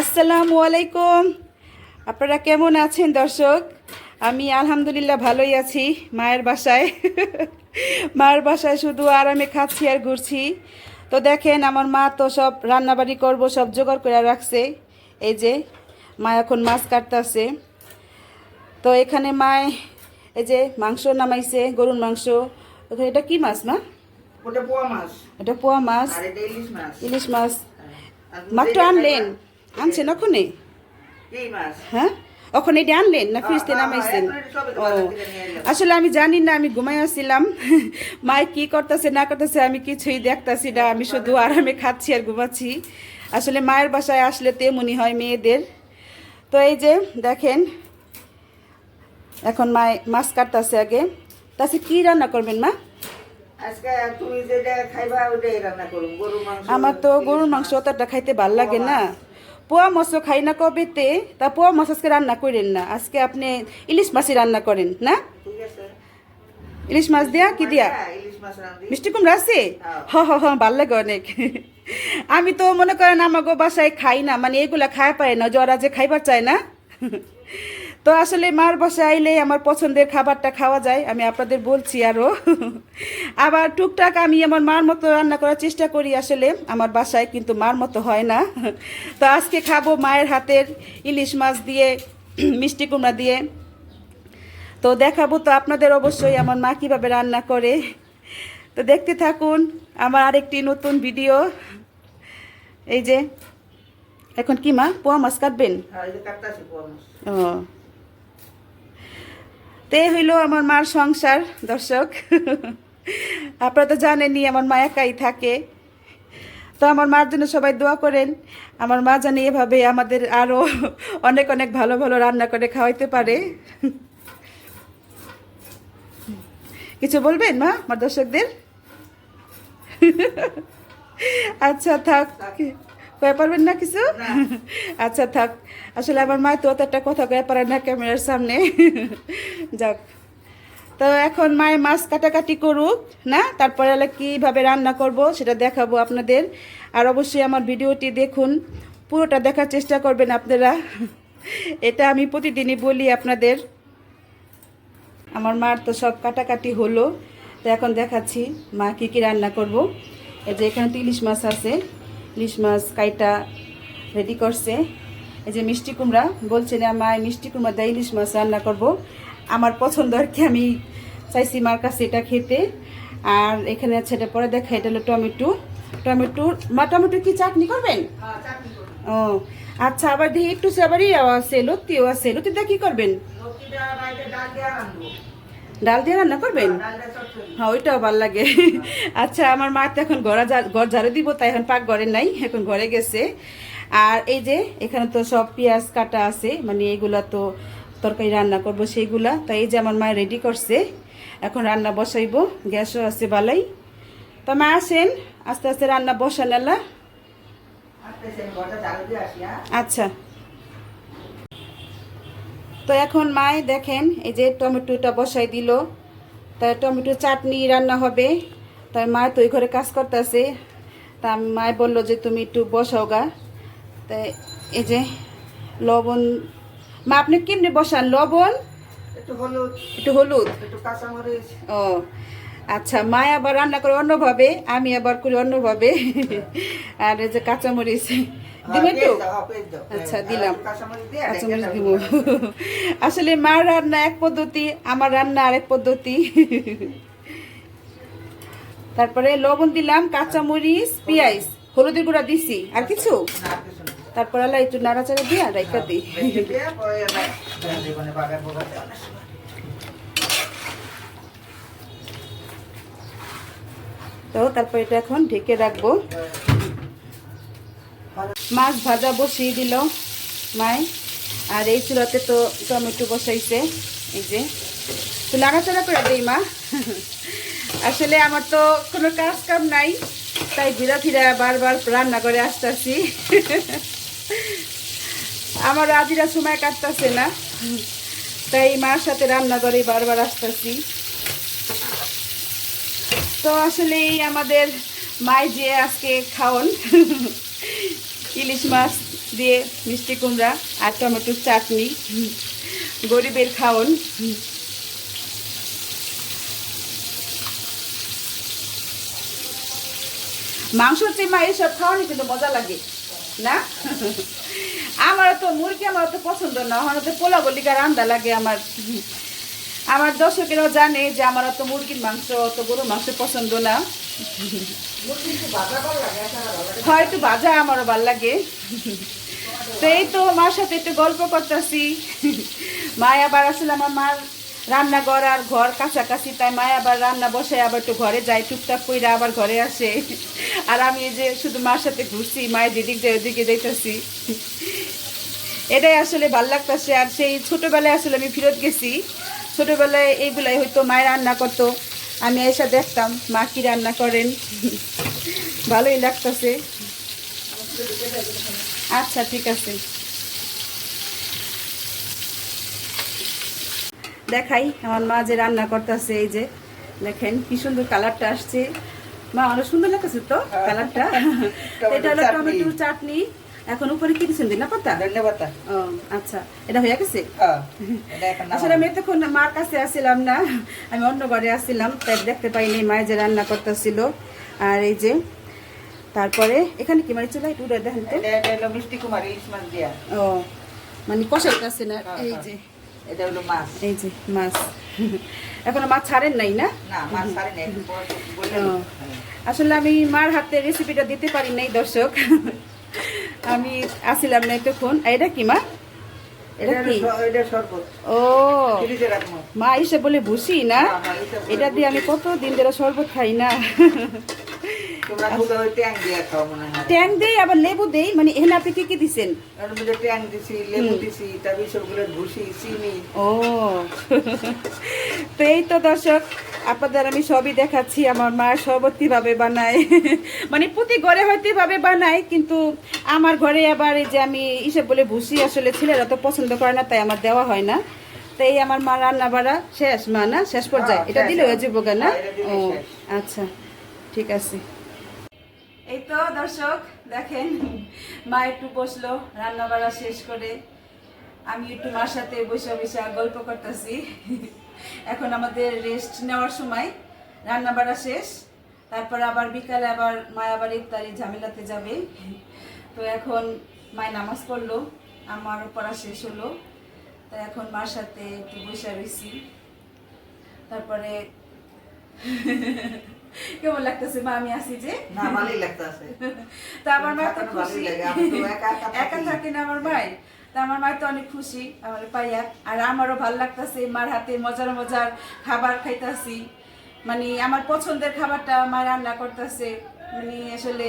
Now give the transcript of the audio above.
আসসালামু আলাইকুম। আপনারা কেমন আছেন দর্শক? আমি আলহামদুলিল্লাহ ভালোই আছি মায়ের বাসায়। মায়ের বাসায় শুধু আরামে খাচ্ছি আর ঘুরছি। তো দেখেন আমার মা তো সব রান্নাবাড়ি করব সব জোগাড় করে রাখছে। এই যে মা এখন মাছ কাটতেছে। তো এখানে মায় এই যে মাংস নামাইছে গরুর মাংস। এটা কি মাছ মা? ওটা পোয়া মাছ। এটা পোয়া মাছ। ইলিশ মাছ। মাত্র আনলেন? আনছেন ওখানে? হ্যাঁ? ওখানে এটা আনলেন না ফ্রিজতে নামাইছেন ও। আসলে আমি জানি না আমি ঘুমাই আসছিলাম। মায় কি করতেছে না করতেছে আমি কিছুই দেখতাছি না। আমি শুধু আরামে খাচ্ছি আর ঘুমাচ্ছি। আসলে মায়ের বাসায় আসলে তেমনই হয় মেয়েদের। তো এই যে দেখেন এখন মায় মাছ কাটতেছে আগে। তাছে কি রান্না করবেন মা? আমার তো গরুর মাংস অতটা খাইতে ভালো লাগে না। পোয়া মাছ খাই না কবে তে তা পোয়া মাছ আজকে রান্না করেন না। আজকে আপনি ইলিশ মাছই রান্না করেন না? ইলিশ মাছ দিয়া কি দিয়া? হ্যাঁ, রান্ধি মিষ্টি কুমড়া আছে? হ্যাঁ। হ হ হ ভালো লাগে অনেক। আমি তো মনে করেন আমাকে বাসায় খাই না মানে এগুলা খায় পায় না জ্বরা যে খাইবার চায় না। তো আসলে মার বাসায় আইলে আমার পছন্দের খাবারটা খাওয়া যায় আমি আপনাদের বলছি আরও আবার টুকটাক আমি আমার মার মতো রান্না করার চেষ্টা করি আসলে আমার বাসায় কিন্তু মার মতো হয় না। তো আজকে খাব মায়ের হাতের ইলিশ মাছ দিয়ে মিষ্টি কুমড়া দিয়ে। তো দেখাবো তো আপনাদের অবশ্যই আমার মা কীভাবে রান্না করে। তো দেখতে থাকুন আমার আরেকটি নতুন ভিডিও। এই যে এখন কি মা? পোয়া মাছ কাটবেন? হ্যাঁ ও তে হইল আমার মার সংসার, দর্শক। আপনারা তো জানেনই আমার মা একাই থাকে। তো আমার মার জন্য সবাই দোয়া করেন। আমার মা জানি এভাবে আমাদের আরও অনেক অনেক ভালো ভালো রান্না করে খাওয়াইতে পারে। কিছু বলবেন মা, আমার দর্শকদের? আচ্ছা থাক। পারবেন না কিছু? আচ্ছা থাক। আসলে আমার মা তো অত একটা কথা কয়ে পারে না ক্যামেরার সামনে। যাক। তো এখন মায়ের মাছ কাটাকাটি করুক না? তারপরে হলে কীভাবে রান্না করব সেটা দেখাবো আপনাদের। আর অবশ্যই আমার ভিডিওটি দেখুন। পুরোটা দেখার চেষ্টা করবেন আপনারা। এটা আমি প্রতিদিনই বলি আপনাদের। আমার মার তো সব কাটাকাটি হলো। তো এখন দেখাচ্ছি মা কী কী রান্না করব। এই যে এখানে ইলিশ মাছ আছে। ইলিশ মাছ কাইটা রেডি করছে। এই যে মিষ্টি কুমড়া বলছেন মা মিষ্টি কুমড়া দিয়ে ইলিশ মাছ রান্না করব। আমার পছন্দ আর কি আমি চাইছি মার কাছে এটা খেতে। আর এখানে আছে এটা পরে দেখা এটা হলো টমেটো। টমেটো মা টমেটো কি চাটনি করবেন? হ্যাঁ ও আচ্ছা আবার দেখি একটু সেবারই আছে লতিও আছে লতিটা কি করবেন? ডাল দিয়ে রান্না করবেন? হ্যাঁ ওইটাও ভালো লাগে। আচ্ছা আমার মা তো এখন ঘর ঘর ঝাড়ু দিব তাই এখন পাক ঘরে নাই এখন ঘরে গেছে। আর এই যে এখানে তো সব পেঁয়াজ কাটা আছে মানে এইগুলা তো তরকারি রান্না করব সেইগুলা। তাই এই যে আমার মা রেডি করছে এখন রান্না বসাইবো গ্যাসও আছে বালাই। তো মা আসেন আস্তে আস্তে রান্না বসান আল্লাহ। আসতেছে ঘরটা ঝাড়ু দিয়ে আসি হ্যাঁ। আচ্ছা। তো এখন মায় দেখেন এই যে টমেটোটা বসাই দিল তাই টমেটো চাটনি রান্না হবে। তাই মা তো ওই ঘরে কাজ করতেছে। তা মায় বলল যে তুমি একটু বসাও গা। তাই এই যে লবণ মা আপনি কেমনি বসান? লবণ? একটু হলুদ। একটু হলুদ? একটু কাঁচামরিচ। ও আচ্ছা মা আবার রান্না করে অন্যভাবে আমি আবার করি অন্যভাবে। আর এই যে কাঁচামরিচ দিবেন তো। আচ্ছা, হ্যাঁ, দিলাম। কাঁচামরিচ আচ্ছা। দিব আসলে মার রান্না এক পদ্ধতি আমার রান্না আরেক পদ্ধতি তারপরে লবণ দিলাম কাঁচা মরিচ পেঁয়াজ হলুদের গুঁড়া দিছি আর কিছু। তারপর আল্লাহ একটু নাড়াচাড়া দিয়া রাইকা দিই সময়। তো তারপর এটা এখন ঢেকে রাখব মাছ ভাজা বসিয়ে দিল মায় আর এই চুলাতে তো টমেটো বসাইছে। এই যে। তো নাড়াচাড়া করে দিই, মা। আসলে আমার তো কোনো কাজ কাম নাই, তাই ঘুরা ফিরা বারবার রান্না করে আসতেছি। আমার আজিরা সময় কাটতেছে না, তাই মার সাথে রান্না করে বারবার আসতেছি। তো আসলে আমাদের মাই যে আজকে খাওন ইলিশ মাছ দিয়ে মিষ্টি কুমড়া আর টমেটোর চাটনি। গরিবের খাওন। মাংস, চিমা, এইসব খাওয়ানি কিন্তু মজা লাগে, না? আমার তো মুরগি আমার তো পছন্দ না আমার তো পোলা গলিকা রান্দা লাগে আমার। আমার দর্শকেরা জানে যে আমার অত মুরগির মাংস, অত গরুর মাংস পছন্দ না। হয়তো বাজা আমারও ভালো লাগে। তো এই তো মার সাথে একটু গল্প করতেছি। মায় আবার আসলে আমার মার রান্নাঘর আর ঘর কাছাকাছি, তাই মায় আবার রান্না বসে আবার একটু ঘরে যায়, টুকটাক কইরা আবার ঘরে আসে। আর আমি এই যে শুধু মার সাথে ঘুরছি, মায়ের যেদিক যায় ওদিকে যাইতেছি। এটাই আসলে ভালো লাগতেছে। আর সেই ছোটোবেলায় আসলে আমি ফেরত গেছি। ছোটোবেলায় এইগুলাই হয়তো মায়ের রান্না করতো। আমি এসে দেখতাম মা কি রান্না করেন। ভালোই লাগতেছে। আচ্ছা ঠিক আছে। দেখাই আমার মা যে রান্না করতেছে এই যে দেখেন কি সুন্দর কালারটা আসছে। মা অনেক সুন্দর লাগতেছে তো কালারটা। এটা হলো। টমেটোর চাটনি। এখন উপরে কি দিচ্ছেন দিনা পাতা? ধন্যবাদ ও আচ্ছা এটা হয়ে গেছে? এটা এখন আসলে আমি এতক্ষণ মার কাছে আসছিলাম না আমি অন্য ঘরে আসছিলাম তাই দেখতে পাইনি মায়ের যে রান্না করতেছিল। আর এই যে তারপরে এখানে কি মানে চলে একটু উড়ে দেখেন তো। এটা এটা হলো মিষ্টি কুমার ইলিশ মাছ দিয়া। ও মানে কষাইতেছে না হ্যাঁ, এই হ্যাঁ। যে। এটা হলো মাছ। এই যে মাছ। এখনও মাছ ছাড়েন নাই না। আসলে আমি মার হাতে রেসিপিটা দিতে পারি নাই দর্শক। আমি আসছিলাম না এতক্ষণ এটা কি মা? এটা কি? ও। মা এসে বলে ভুসি না? হ্যাঁ, হ্যাঁ, এটা দিয়ে আমি কত দিন ধরে শরবত খাই না। ট্যাং দেই আবার লেবু দেই? মানে এখানে আপনি কি কি দিছেন? ট্যাং দিছি লেবু দিছি তারপর সবগুলো ভুসি চিনি। ও। তো এই তো দর্শক আপনাদের আমি সবই দেখাচ্ছি আমার মা শরবত কীভাবে বানায়। মানে প্রতি ঘরে হয়তো এভাবে বানায় কিন্তু আমার ঘরে আবার এই যে আমি ইসব বলে ভুসি আসলে ছেলেরা তো পছন্দ করে না তাই আমার দেওয়া হয় না। তাই আমার মা রান্না বাড়া শেষ মা না? শেষ পর্যায়ে। হ্যাঁ, এটা দিলে হয়ে যাব কেন হ্যাঁ, ও আচ্ছা ঠিক আছে। এই তো দর্শক দেখেন মা একটু বসল রান্না বাড়া শেষ করে। আমি একটু মার সাথে বসে বসে গল্প করতেছি। এখন আমাদের রেস্ট নেওয়ার সময় রান্না বাড়া শেষ। তারপর আবার বিকালে আবার মায় আবার ইফতারি ঝামেলাতে যাবে। তো এখন মায় নামাজ পড়ল আমারও পড়া শেষ হলো। তো এখন মার সাথে একটু বসে রয়েছি তারপরে কেমন লাগতেছে মা? আমি আসি যে। না ভালোই লাগতেছে। তা আমার মা তো খুশি। একা থাকি না আমার ভাই। তা আমার মা তো অনেক খুশি, আমার পাইয়া। আর আমারও ভালো লাগতেছে, মার হাতে মজার মজার খাবার খাইতাছি। মানে আমার পছন্দের খাবারটা মা রান্না করতেছে। মানে আসলে